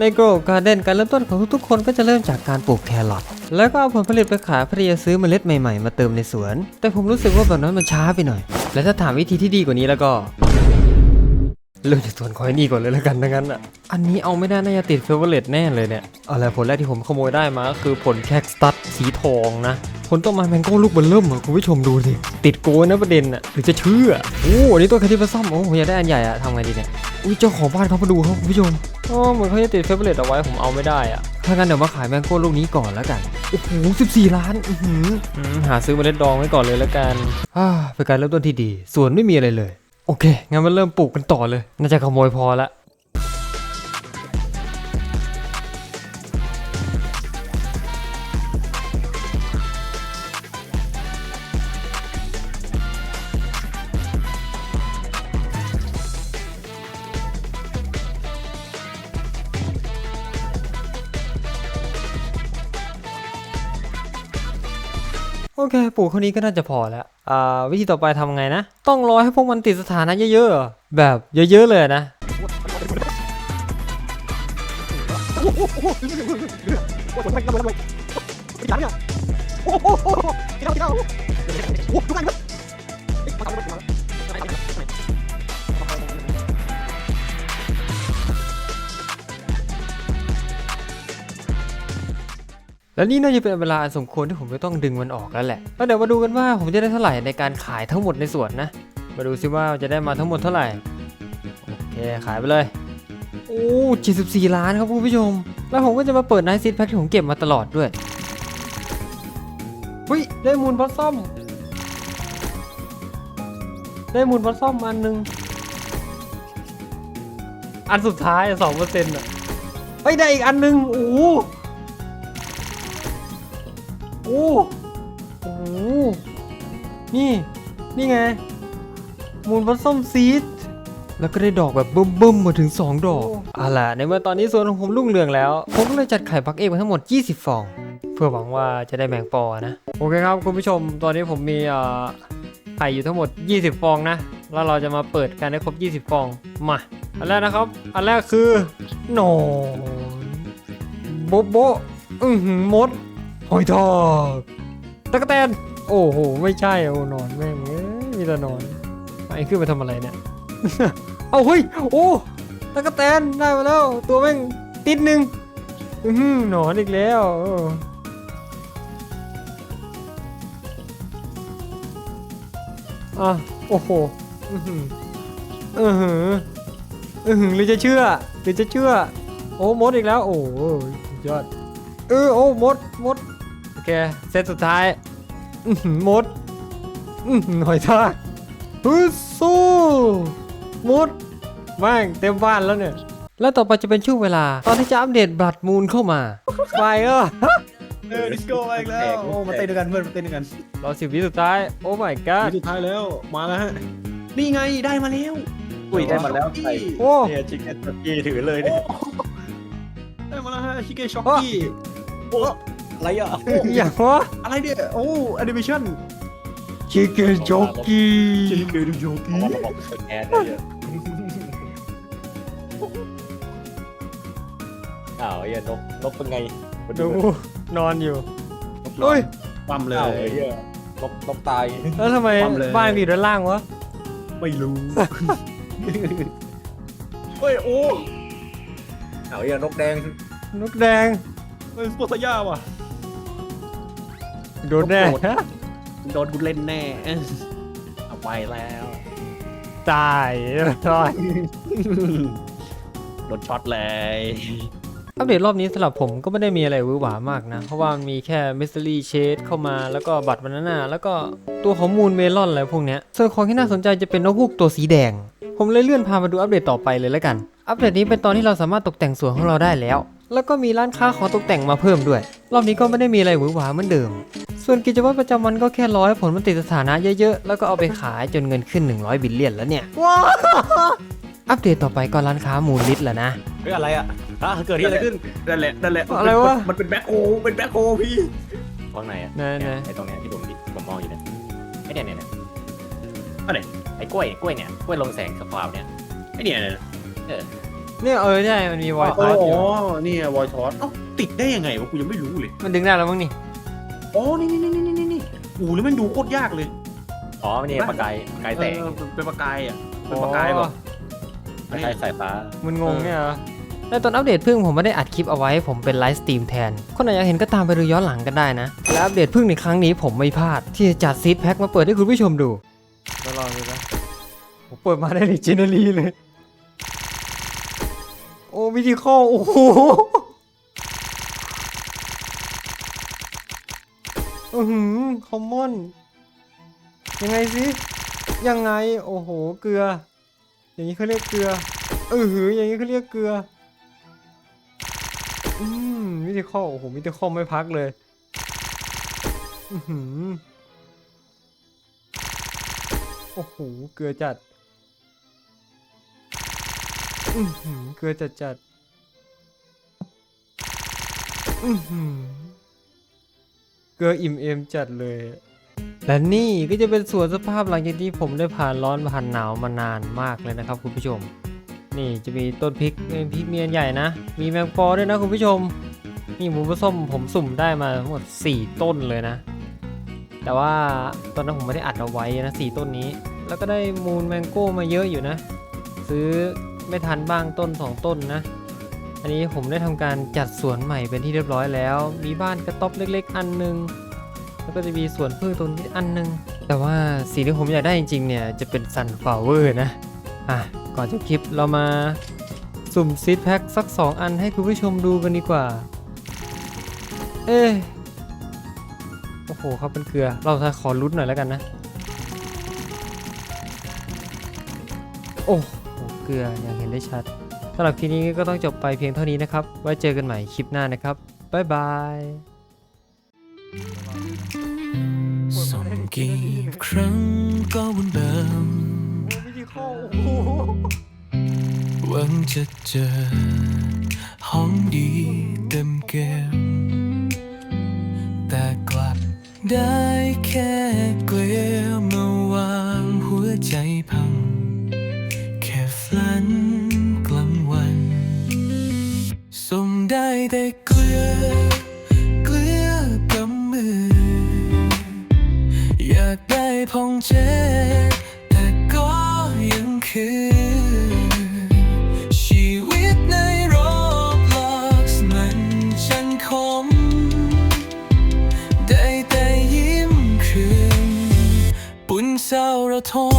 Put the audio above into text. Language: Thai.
ในโกลการเด่นการเริ่มต้นของทุกๆ คนก็จะเริ่มจากการปลูกแครอทแล้วก็เอาผลผลิตไปขายเพื่อีจะซื้อเมล็ดใหม่ๆ มาเติมในสวน แต่ผมรู้สึกว่าแบบนั้นมันช้าไปหน่อย และถ้าถามวิธีที่ดีกว่านี้แล้วก็ เริ่มจากสวนคอยนี่ก่อนเลยแล้วกันดังนั้นอะ อันนี้เอาไม่ได้น่าจะติดเฟเวอร์เลตแน่เลยเนี่ยอะไรผลแรกที่ผมขโมยได้มาก็คือผลแคคตัสสีทองนะ ผลต้นไม้แมงโก้ลูกเบนเริ่มอะคุณผู้ชมดูสิ ติดโกยนะประเด็นอะหรือจะเชื่อ โอ้อันนี้ต้นคาทิมาซ่อมโอ้ผมอยากได้อันใหญ่อะทำไงดีเนี่ย อุ้ยเจ้าของบ้านเขามาดูครับคุณผู้ชมอ๋อเหมือนเขาจะติดเฟเวอร์เลตเอาไว้ผมเอาไม่ได้อะ ถ้างั้นเดี๋ยวมาขายแมงโก้ลูกนี้ก่อนแล้วกัน โอ้โห14ล้านอื้อหืออืมหาซื้อเมล็ดดองไว้ก่อนเลยแล้วกันอ่าเป็นการเริ่มต้นที่ดี ส่วนไม่มีอะไรเลย โอเค งั้นมาเริ่มปลูกกันต่อเลย น่าจะขโมยพอละ โอเคปลูกเท่านี้ก็น่าจะพอแล้ว อ่า วิธีต่อไปทำไงนะ ต้องรอให้พวกมันติดสถานะเยอะๆ แบบเยอะๆเลยนะ แล้วนี่น่าจะเป็นเวลาสมควรที่ผมจะต้องดึงมันออกแล้วแหละแล้วเดี๋ยวมาดูกันว่าผมจะได้เท่าไหร่ในการขายทั้งหมดในสวนนะ มาดูซิว่าจะได้มาทั้งหมดเท่าไหร่ โอเคขายไปเลย โอ้74 ล้านครับคุณผู้ชม แล้วผมก็จะมาเปิดไนท์ซีดแพ็คที่ผมเก็บมาตลอดด้วยหุ้ยได้มูลบอสซัมได้มูลบอสซัมอันหนึ่งอันสุดท้ายสองเปอร์เซ็นต์อะเฮ้ยได้อีกอันหนึ่งโอ้ โหโอ้โหนี่ นี่ไง มูลวัสส้มซีด แล้วก็ได้ดอกแบบเบิ่มๆมาถึง 2 ดอกเอาล่ะ ในเมื่อตอนนี้สวนของผมรุ่งเรืองแล้ว ผมก็เลยจัดไข่ปักเอกมาทั้งหมด 20 ฟอง เพื่อหวังว่าจะได้แมงปอนะ โอเคครับคุณผู้ชม ตอนนี้ผมมีเอ่อไข่อยู่ทั้งหมด 20 ฟองนะ แล้วเราจะมาเปิดกันให้ครบ 20 ฟอง มา อันแรกนะครับ อันแรกคือหนอนโบ๊ะโบ๊ะอือหือมด หอยทากตะกแตน โอ้โห ไม่ใช่ โอ้นอนแม่งเอ้ยมีแต่นอนไอ้ขึ้นมาทำอะไรเนี่ย เอาเฮ้ย โอ้ตะกแตนได้มาแล้ว ตัวแม่งติดหนึ่งอือหือหนอนอีกแล้วอะโอ้โหอือหืออือหืออือหือหรือจะเชื่อ หรือจะเชื่อ โอ้มดอีกแล้ว โอ้โหสุดยอด เออ โอ้มด มด เค เซตสุดท้ายอื้อหือมดอื้อหือหอยทากฮึสู้มดแม่งเต็มบ้านแล้วเนี่ย แล้วต่อไปจะเป็นช่วงเวลา ตอนที่จะอัปเดตบลัดมูลเข้ามาไปเออ เออดิสโก้มาอีกแล้วโอ้มาเต้นด้วยกันเพื่อนมาเต้นด้วยกันรอสิบวิสุดท้าย โอ้ my god วิสุดท้ายแล้วมาแล้วฮะนี่ไงได้มาแล้วอุ้ยได้มาแล้วไข่โอ้ เนี่ยชิคเก้นตะกี้ถือเลยเนี่ยได้มาแล้วฮะชิคเก้นช็อกกี้โอ้ อะไรอะอย่างวะอะไรเนี่ย โอ้แอนิเมชั่นชิคเก้นจ็อกกี้ชิคเก้นช็อกเขากี้บอกบอกสแกนเลยอะอ้าวไอ้เหี้ยนกนกเป็นไงมาดูนอนอยู่เฮ้เฮ้ยยปั๊มเลอ้าวยไอ้เหี้ยนกนกตายแล้วทำไมความเลย บ้านมีอยู่ด้านล่างวะไม่รู้ เฮ้ย โอ้อ้าวไอ้เหี้ยนกแดงนกแดงเฮ้ยสปอร์ตย่าว่ะ โดนแน่โดนฮะโดนกูเล่นแน่เอาไปแล้ว ตายเรียบร้อยโดนช็อตเลย อัปเดตรอบนี้สำหรับผมก็ไม่ได้มีอะไรหวือหวามากนะ เพราะว่ามันมีแค่ Mystery Shade เข้ามาแล้วก็บัตรบานาน่าแล้วก็ตัวของมูลเมลอนอะไรพวกเนี้ยส่วนของที่น่าสนใจจะเป็นนกฮูกตัวสีแดง ผมเลยเลื่อนพามาดูอัปเดตต่อไปเลยแล้วกัน อัปเดตนี้เป็นตอนที่เราสามารถตกแต่งสวนของเราได้แล้ว แล้วก็มีร้านค้าของตกแต่งมาเพิ่มด้วย รอบนี้ก็ไม่ได้มีอะไรหวือหวาเหมือนเดิม ส่วนกิจวัตรประจำวันก็แค่ร้อยผลมันติดสถานะเยอะๆ แล้วก็เอาไปขายจนเงินขึ้น 100 บิลเลียนแล้วเนี่ยว้าวอัปเดตต่อไปก็ร้านค้ามูลลิตแล้วนะ เฮ้ยอะไรอะอะเกิดอะไรขึ้นนั่นแหละนั่นแหละอะไรวะ มันเป็นแบ็คโฮเป็นแบ็คโฮพี่ข้างในอะไหนๆเยไอ้ตรงเนี้ยที่ผมที่ผมมองอยู่เนี่ยไอ้เนี่ยเนี่ยเนี่ยอะไรไอ้กล้วยกล้วยเนี่ยกล้วยลงแสงกับฟ้าเนี่ยไอเนี่ยเออ เนี่ยเออใช่มันมีวอยอ๋ทออสอยู่นี่ไงวอยทอสเอ้าติดได้ยังไงวะกูยังไม่รู้เลยมันดึงได้แล้วมั้งนี่ อ๋อนี่นี่นี่นี่นี่นี่โอ้โหแล้วมันดูโคตรยากเลยอ๋อนี่ประกายประกายแสงเออเป็นประกายอะเป็นประกายแบบประกายสายฟ้ามันงงเนี่ยเหรอแต่ตอนอัปเดตพึ่งผมไม่ได้อัดคลิปเอาไว้ผมเป็นไลฟ์สตรีมแทน คนไหนอยากเห็นก็ตามไปดูย้อนหลังกันได้นะ และอัปเดตพึ่งในครั้งนี้ผมไม่พลาด ที่จะจัดซีดแพ็คมาเปิดให้คุณผู้ชมดูมาลองดูนะผมเปิดมาได้ดิจินาลีเลยโอ้วิธีข้อโอ้โหอือหือคอมมอน ยังไงสิ ยังไง โอ้โห เกลือ อย่างนี้เขาเรียกเกลือเออหือ อย่างนี้เขาเรียกเกลือ อืมมิติคอลโอ้โห มิติคอลไม่พักเลย อือหือ โอ้โห เกลือจัด อือหือเกลือจัดจัดอือหือเกลืออิ่มเอมจัดเลย และนี่ก็จะเป็นสวนสภาพหลังจากที่ผมได้ผ่านร้อนผ่านหนาวมานานมากเลยนะครับคุณผู้ชม นี่จะมีต้นพริกเป็นพริกเมียนใหญ่นะ มีแมงปอด้วยนะคุณผู้ชม นี่หมูผสมผมสุ่มได้มาทั้งหมด 4 ต้นเลยนะ แต่ว่าตอนนั้นผมไม่ได้อัดเอาไว้นะ4ต้นนี้ แล้วก็ได้มูลแมงโก้มาเยอะอยู่นะ ซื้อ ไม่ทันบ้างต้น2ต้นนะ อันนี้ผมได้ทำการจัดสวนใหม่เป็นที่เรียบร้อยแล้ว มีบ้านกระต๊อบเล็ก ๆ อันหนึง แล้วก็จะมีสวนพืชตรงนี้อันหนึง แต่ว่าสิ่งที่ผมอยากได้จริงๆเนี่ยจะเป็นซันฟลาวเวอร์นะ อะก่อนจบคลิปเรามาสุ่มซีดแพ็คสัก 2 อันให้คุณผู้ชมดูกันดีกว่า เอ๊โอ้โหเขาเป็นเกลือ เราจะขอลุ้นหน่อยแล้วกันนะ เกลืออย่างเห็นได้ชัดสำหรับคลิปนี้ก็ต้องจบไปเพียงเท่านี้นะครับ ไว้เจอกันใหม่คลิปหน้านะครับ บ๊ายบาย ส่งกี่ครั้งก็วนเดิม หวังจะเจอห้องดีเต็มเกม แต่กลับได้แค่ ได้เกลือ เกลือกำมือ อยากได้พองเจแต่ก็ยังคือ ชีวิตในโรบล็อกมันฉันคม ได้แต่ยิ้มคืนปุ่นเศร้าระทม